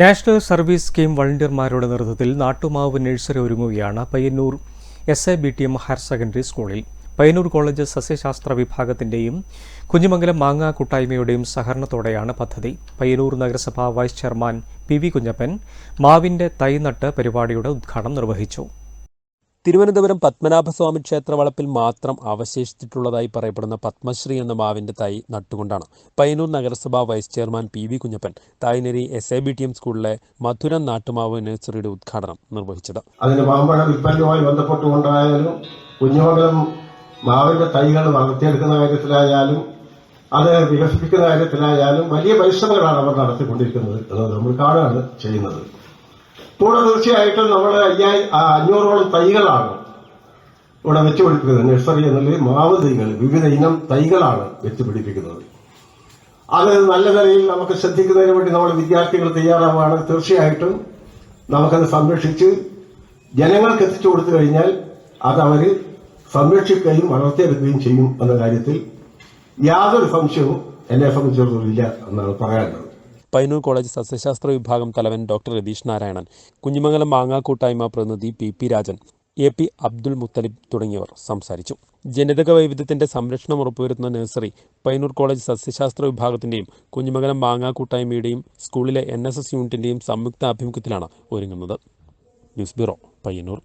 National service scheme വളണ്ടിയർമാരുടെ നേതൃത്വത്തിൽ നാട്ടുമാവ് nursery ഒരുങ്ങുകയാണ് Payyanur S A B T M higher secondary സ്കൂളിൽ. പയ്യന്നൂർ കോളേജ് സസ്യശാസ്ത്ര വിഭാഗത്തിന്റെയും കുഞ്ഞിമംഗലം മാങ്ങ കൂട്ടായ്മയുടെയും സഹകരണത്തോടെയാണ് പദ്ധതി. പയ്യന്നൂർ നഗരസഭാ vice chairman P V Kunhappan മാവിന്റെ തൈ നട്ട് പരിപാടിയുടെ ഉദ്ഘാടനം നിർവഹിച്ചു. തിരുവനന്തപുരം പത്മനാഭസ്വാമി ക്ഷേത്ര വളപ്പിൽ മാത്രം അവശേഷിച്ചിട്ടുള്ളതായി പറയപ്പെടുന്ന പത്മശ്രീ എന്ന മാവിന്റെ തൈ നട്ടുകൊണ്ടാണ്. പയ്യന്നൂർ നഗരസഭാ vice chairman P V Kunhappan Thayineri S A B T M സ്കൂളിലെ മധുരം നാട്ടുമാവ് നഴ്സറിയുടെ ഉദ്ഘാടനം നിർവഹിച്ചത്. അതിന് മാമ്പഴ വിൽപ്പനയുമായി ബന്ധപ്പെട്ടുകൊണ്ടായാലും കുഞ്ഞുമംഗലം മാവിന്റെ തൈകൾ വളർത്തിയെടുക്കുന്ന കാര്യത്തിലായാലും അത് വികസിപ്പിക്കുന്ന കാര്യത്തിലായാലും വലിയ പരിശ്രമങ്ങളാണ് അവർ നടത്തിക്കൊണ്ടിരിക്കുന്നത് നമ്മൾ കാണുകയാണ് ചെയ്യുന്നത്. കൂടെ തീർച്ചയായിട്ടും നമ്മൾ അയ്യായി അഞ്ഞൂറോളം തൈകളാണ് ഇവിടെ വെച്ചുപിടിപ്പിക്കുന്നത്. നഴ്സറി എന്നുള്ളത് മാവ് തൈകൾ വിവിധ ഇനം തൈകളാണ് വെച്ചുപിടിപ്പിക്കുന്നത്. അത് നല്ല നിലയിൽ നമുക്ക് ശ്രദ്ധിക്കുന്നതിന് വേണ്ടി നമ്മുടെ വിദ്യാർത്ഥികൾ തയ്യാറാവുകയാണ് തീർച്ചയായിട്ടും നമുക്കത് സംരക്ഷിച്ച് ജനങ്ങൾക്ക് എത്തിച്ചു കൊടുത്തു കഴിഞ്ഞാൽ അത് അവർ സംരക്ഷിക്കുകയും വളർത്തിയെടുക്കുകയും ചെയ്യും എന്ന കാര്യത്തിൽ യാതൊരു സംശയവും എന്നെ സംബന്ധിച്ചിടത്തോളം ഇല്ല എന്നാണ് പറയാനുള്ളത്. പയ്യന്നൂർ കോളേജ് സസ്യശാസ്ത്ര വിഭാഗം തലവൻ ഡോക്ടർ രതീഷ് നാരായണൻ കുഞ്ഞിമംഗലം മാങ്ങാ കൂട്ടായ്മ പ്രതിനിധി P P Rajan A P Abdul Muthalib തുടങ്ങിയവർ സംസാരിച്ചു. ജനിതക വൈവിധ്യത്തിന്റെ സംരക്ഷണം ഉറപ്പുവരുത്തുന്ന നഴ്സറി പൈനൂർ കോളേജ് സസ്യശാസ്ത്ര വിഭാഗത്തിന്റെയും കുഞ്ഞിമംഗലം മാങ്ങാ കൂട്ടായ്മയുടെയും സ്കൂളിലെ എൻ എസ് എസ് യൂണിറ്റിന്റെയും സംയുക്ത ആഭിമുഖ്യത്തിലാണ് ഒരുങ്ങുന്നത്. News bureau Payyanur.